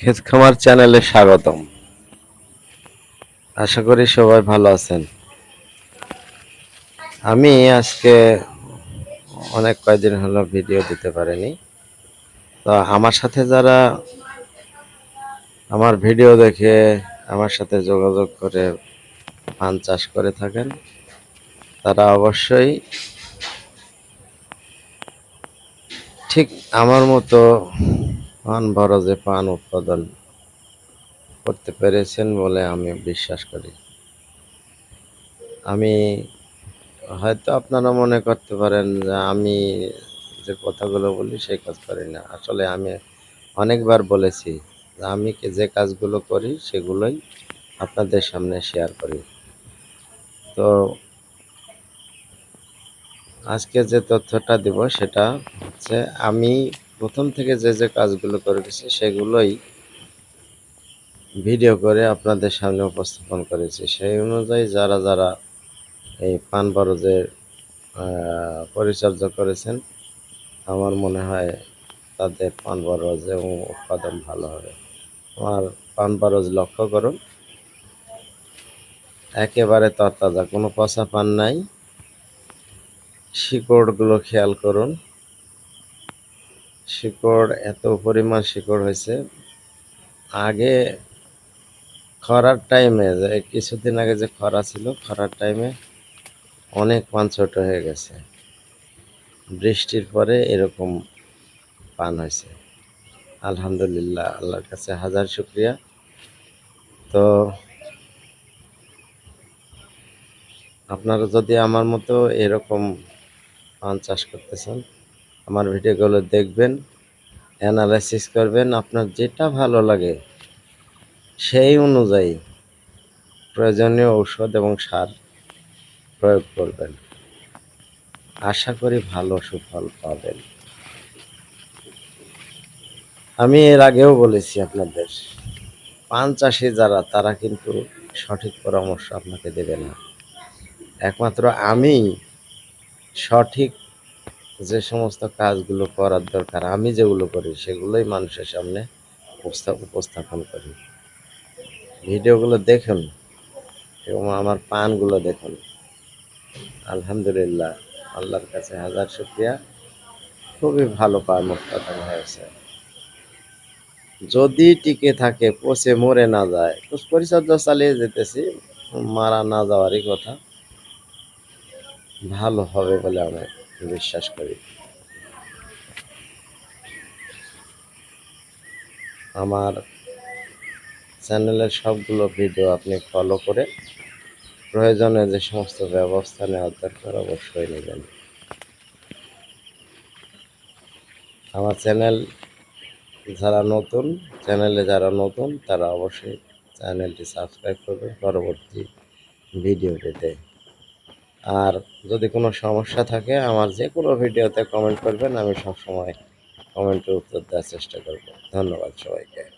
ক্ষেত খামার চ্যানেলে স্বাগতম। আশা করি সবাই ভালো আছেন। আমি আজকে অনেক কয়দিন হলো ভিডিও দিতে পারিনি। তো আমার সাথে যারা আমার ভিডিও দেখে আমার সাথে যোগাযোগ করে পান চাষ করে থাকেন, তারা অবশ্যই ঠিক আমার মতো পান বরজে পান উৎপাদন করতে পেরেছেন বলে আমি বিশ্বাস করি। আমি হয়তো আপনারা মনে করতে পারেন যে আমি যে কথাগুলো বলি সেই কাজ করি না। আসলে আমি অনেকবার বলেছি আমি যে কাজগুলো করি সেগুলোই আপনাদের সামনে শেয়ার করি। তো আজকে যে তথ্যটা দিব সেটা হচ্ছে আমি প্রথম থেকে যে যে কাজগুলো করে গেছি, সেগুলোই ভিডিও করে আপনাদের সামনে উপস্থাপন করেছি। সেই অনুযায়ী যারা যারা এই পান বরজের পরিচর্যা করেছেন, আমার মনে হয় তাদের পান বরজ এবং উৎপাদন ভালো হবে। আমার পান বরজ লক্ষ্য করুন, একেবারে তরতাজা, কোনো পচা পান নাই। শিকড়গুলো খেয়াল করুন শিকড়, এত পরিমাণ শিকড় হয়েছে। আগে খরার টাইমে যে, কিছুদিন আগে যে খরা ছিল, খরার টাইমে অনেক পান ছোট হয়ে গেছে। বৃষ্টির পরে এরকম পান হয়েছে। আলহামদুলিল্লাহ, আল্লাহর কাছে হাজার শুক্রিয়া। তো আপনারা যদি আমার মতো এরকম পান চাষ করতেছেন আমার ভিডিওগুলো দেখবেন অ্যানালাইসিস করবেন, আপনার যেটা ভালো লাগে সেই অনুযায়ী প্রয়োজনীয় ঔষধ এবং সার প্রয়োগ করবেন। আশা করি ভালো সুফল পাবেন। আমি এর আগেও বলেছি আপনাদের, পান চাষি যারা, তারা কিন্তু সঠিক পরামর্শ আপনাকে দেবে না। একমাত্র আমি সঠিক যে সমস্ত কাজগুলো করার দরকার, আমি যেগুলো করি সেগুলোই মানুষের সামনে উপস্থাপন করি। ভিডিওগুলো দেখুন এবং আমার পানগুলো দেখুন। আলহামদুলিল্লাহ, আল্লাহর কাছে হাজার শুক্রিয়া। খুবই ভালো পান উৎপাদন হয়েছে। যদি টিকে থাকে, পচে মরে না যায় তো পরিচর্যা চালিয়ে যেতেছি, মারা না যাওয়ারই কথা। ভালো হবে বলে আমি বিশ্বাস করি। আমার চ্যানেলের সবগুলো ভিডিও আপনি ফলো করে প্রয়োজনে যে সমস্ত ব্যবস্থা নেওয়ার দরকার অবশ্যই নেবেন। আমার চ্যানেল যারা নতুন, চ্যানেলে যারা নতুন, তারা অবশ্যই চ্যানেলটি সাবস্ক্রাইব করবে। পরবর্তী ভিডিও পেতে আর যদি কোনো সমস্যা থাকে আমার যে কোনো ভিডিওতে কমেন্ট করবেন, আমি সবসময় কমেন্টের উত্তর দেওয়ার চেষ্টা করব। ধন্যবাদ সবাইকে।